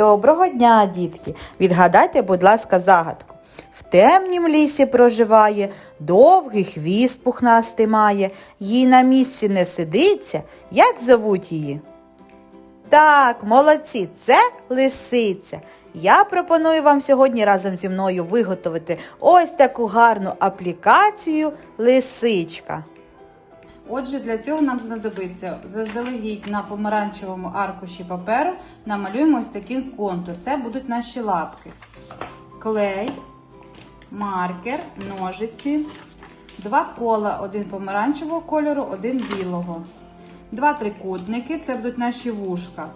Доброго дня, дітки! Відгадайте, будь ласка, загадку. В темнім лісі проживає, довгий хвіст пухнастий має, їй на місці не сидиться. Як зовуть її? Так, молодці, це лисиця. Я пропоную вам сьогодні разом зі мною виготовити ось таку гарну аплікацію лисичка. Отже, для цього нам знадобиться заздалегідь на помаранчевому аркуші паперу намалюємо ось такий контур. Це будуть наші лапки. Клей, маркер, ножиці, два кола, один помаранчевого кольору, один білого. Два трикутники це будуть наші вушка.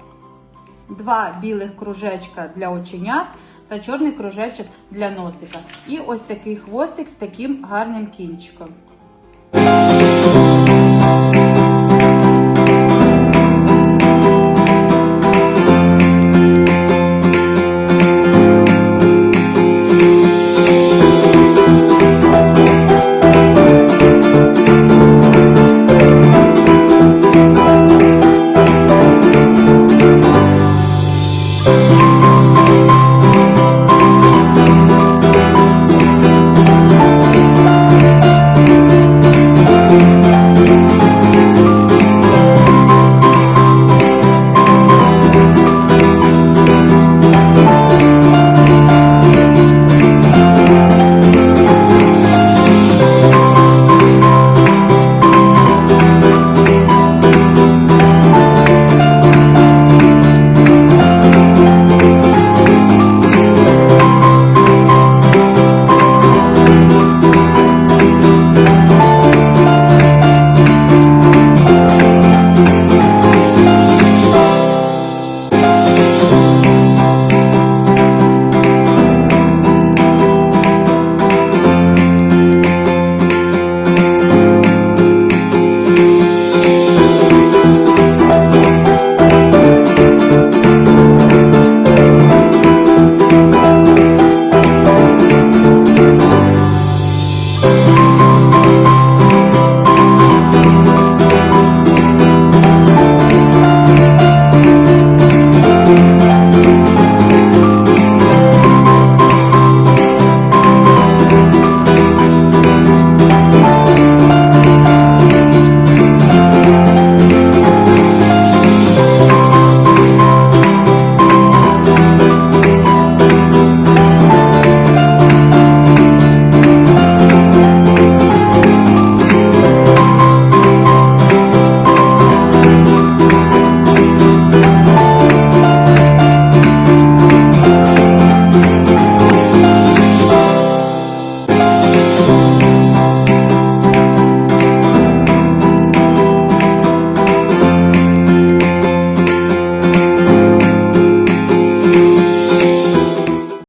Два білих кружечка для оченят та чорний кружечок для носика. І ось такий хвостик з таким гарним кінчиком.